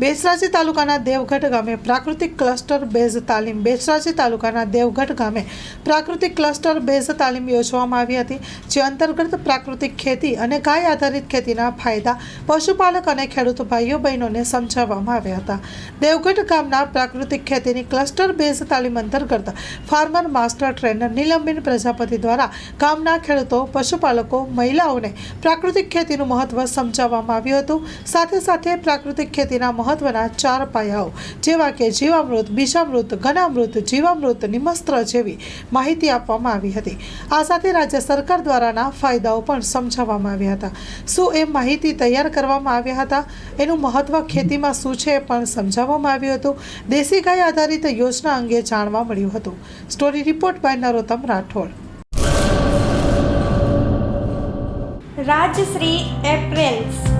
બેચરાજી તાલુકાના દેવગઢ ગામે પ્રાકૃતિક ક્લસ્ટર બેઝ તાલીમ બેસરાજી તાલુકાના દેવગઢ ગામે પ્રાકૃતિક ક્લસ્ટર બેઝ તાલીમ યોજવામાં આવી હતી, જે અંતર્ગત પ્રાકૃતિક ખેતી અને ગાય આધારિત ખેતીના ફાયદા, પશુપાલક અને ખેડૂત ભાઈઓ બહેનોને સમજાવવામાં આવ્યા હતા. દેવગઢ ગામના પ્રાકૃતિક ખેતીની ક્લસ્ટર બેઝ તાલીમ અંતર્ગત farmer master trainer Neelamben Prajapati દ્વારા ગામના ખેડૂતો, પશુપાલકો, મહિલાઓને પ્રાકૃતિક ખેતીનું મહત્વ સમજાવવામાં આવ્યું હતું. સાથે સાથે પ્રાકૃતિક ખેતીના મહત્વના ચાર પાયાઓ. જેવા કે જીવામૃત, બીજામૃત, ઘનામૃત, જીવામૃત, નિમસ્ત્ર જેવી માહિતી આપવામાં આવી હતી. આ સાથે રાજ્ય સરકાર દ્વારાના ફાયદાઓ પણ સમજાવવામાં આવ્યા હતા. શું એ માહિતી તૈયાર કરવામાં આવ્યા હતા? એનું મહત્વ ખેતીમાં શું છે પણ સમજાવવામાં આવ્યું હતું. દેશી ગાય આધારિત યોજના અંગે જાણવા મળ્યું હતું. Story report by Narottam Rathod. Rajshree apparels